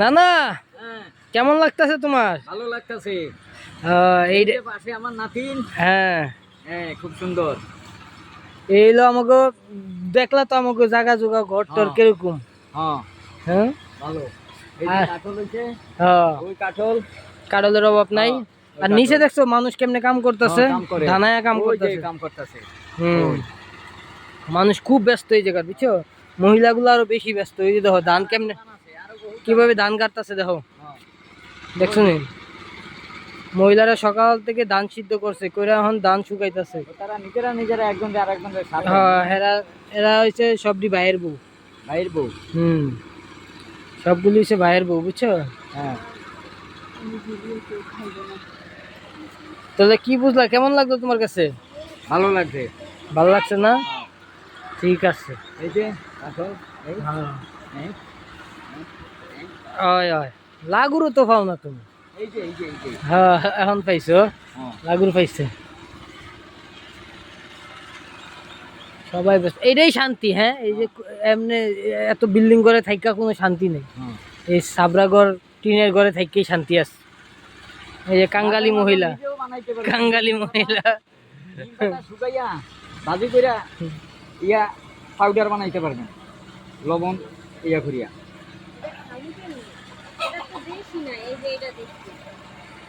না না কেমন লাগতেছে তোমার? ভালো লাগতেছে। এই পাশে আমার নাতিন। হ্যাঁ। হ্যাঁ খুব সুন্দর। এইলো আমাকে দেখলা তো আমাকে জায়গা জোগা ঘর টর হ্যাঁ। কীরকম? হ্যাঁ। হ্যাঁ? ভালো। হ্যাঁ। ওই কাঠল। কারলের অভাব নাই। আর নিচে দেখছ মানুষ কেমনে কাম করতেছে। ধানায় কাম করতেছে। কাম করতেছে। হুম। মানুষ খুব ব্যস্ত এই জায়গা বুঝছ? মহিলাগুলো আরও বেশি ব্যস্ত। এই যে দেখো ধান কেমনে কীভাবে ধান কাটতেছে দেখো। হ্যাঁ। দেখছ নি? মহিলারা সকাল থেকে ধান সিদ্ধ করছে কইরা এখন ধান শুকাইতেছে। তারা নিজেরা নিজেরা একজন আর একজন হ্যাঁ এরা এরা হচ্ছে সবটি ভাইয়ের বউ। ভাইয়ের বউ? হুম। সবগুলি হচ্ছে ভাইয়ের বউ বুঝছ? হ্যাঁ। তাহলে কি বুঝলা? কেমন লাগল তোমার কাছে? ভালো লাগছে। ভালো লাগছে না? ঠিক আছে। এই যে কাঠল হ্যাঁ ওই লাগুরও তো পাও না তুমি। হ্যাঁ এখন পাইছো। হ্যাঁ লাগুর পাইছে। সবাই ব্যস্ত। এইটাই শান্তি হ্যাঁ? এই যে এমনি এত বিল্ডিং করে থাইকা কোনো শান্তি নেই। হ্যাঁ এই সাবরাগর টিনের ঘরে থাইকেই শান্তি আছে এই যে কাঙ্গালি মহিলা। কাঙ্গালি মহিলা। শুকাইয়া ভাজি কইরা ইয়া পাউডার বানাইতে পারবেন। লবণ ইয়া করিয়া।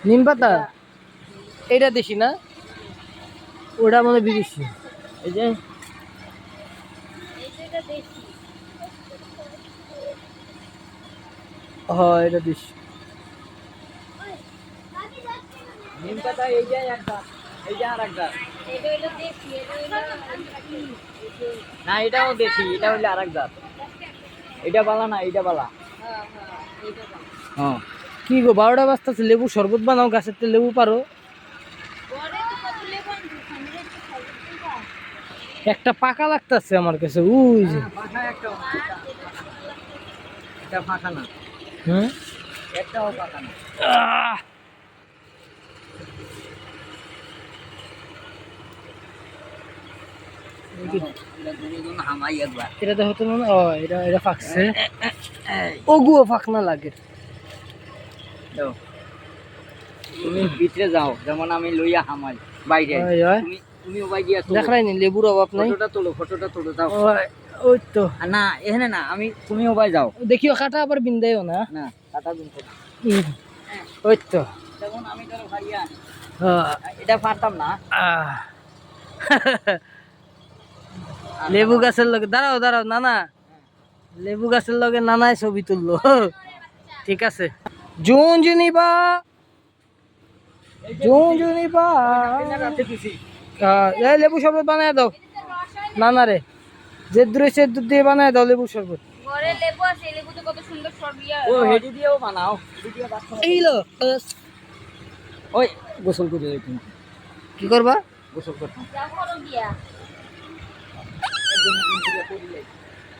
নিম পাতা? এটা দেশি না? ওটা মনে হয় বিদেশি। এই যে। হ্যাঁ এটা দেশি। নিম পাতা এই যে একটা এই যে আর একটা না এটাও দেশি এটা হইলে আর এক জাত। এটা বালা না এটা বালা। হ্যাঁ। কি গো বারোটা বাজতেছে লেবু শরবত বানাও গাছের তো লেবু পারো। একটা পাকা লাগতেছে আমার কাছে উই যে। একটা এটা না। হুম একটাও পাকা না। এটা তো হতো না ও এটা এটা ফাঁকছে। ওগুও ফাঁকনা লাগে। তুমি ভিতরে যাও যেমন আমি লইয়া হামাই বাইরে। তুমি তুমি ওবাই গিয়া। দেখাই নি লেবুর অভাব নাই। ফটোটা তোলো ফটোটা তোলো যাও। ওই তো। না এখানে না আমি তুমি ওবাই যাও। দেখিও কাটা আবার বিন্দাইও না। না কাটা তো। ওই তো। যেমন আমি ধরো ভাইয়া। এটা পারতাম না। লেবু গাছের লগে দাঁড়াও দাঁড়াও নানা। লেবু গাছের লগে নানায় ছবি তুললো। ঠিক আছে। জুন জুনিবা জুন জুনিবা এই লেবু শরবত বানায় দাও। নানা রে যে দুধ দিয়ে বানায় দাও লেবু শরবত। ঘরে লেবু আছে লেবুতে কত সুন্দর সরবিয়া ও হেডি দিয়েও বানাও। হেডি দিয়ে বানাও। এই লো ওই গোসল করে যাই তুমি কি করবা? গোসল করতাম যা করো